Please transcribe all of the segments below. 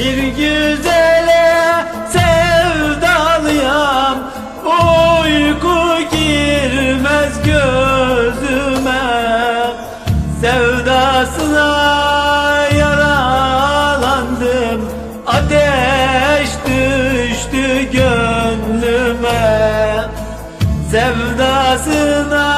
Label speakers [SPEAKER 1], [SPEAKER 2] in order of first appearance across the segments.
[SPEAKER 1] Bir güzele sevdalıyam. Uyku girmez gözüme. Sevdasına yaralandım. Ateş düştü gönlüme. Sevdasına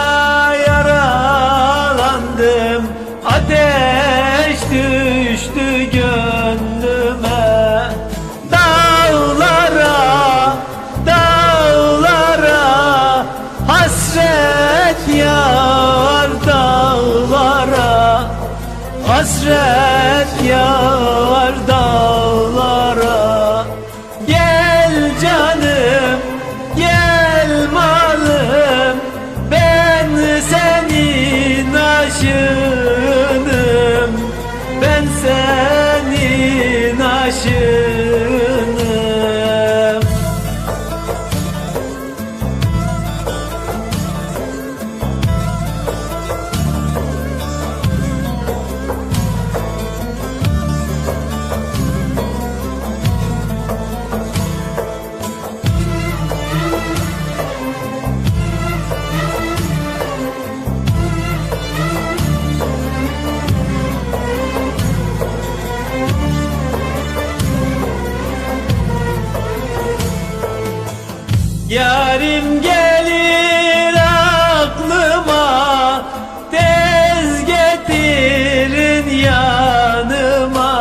[SPEAKER 1] Hasret yağar Yarim gelir aklıma Tez getirin yanıma.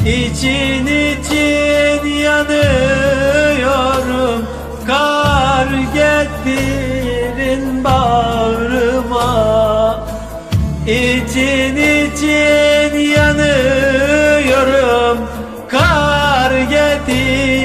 [SPEAKER 1] İçin için yanıyorum Kar getirin bağrıma. İçin için yanıyorum Kar getirin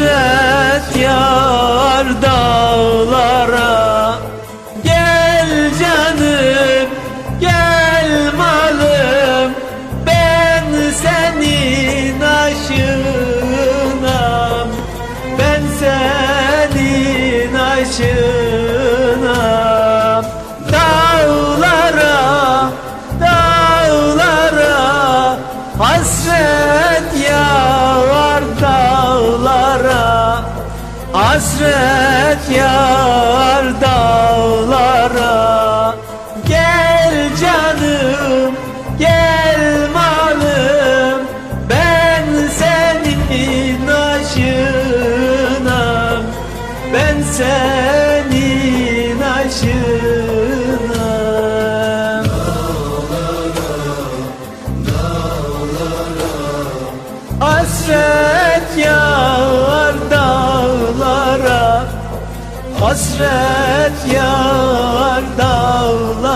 [SPEAKER 1] Hasret yağar dağlara. Gel canım, gel malım. Ben senin aşığınam. Ben senin aşığınam. Dağlara, dağlara. Hasret yağar Hasret yağar Hasret yar dağlar.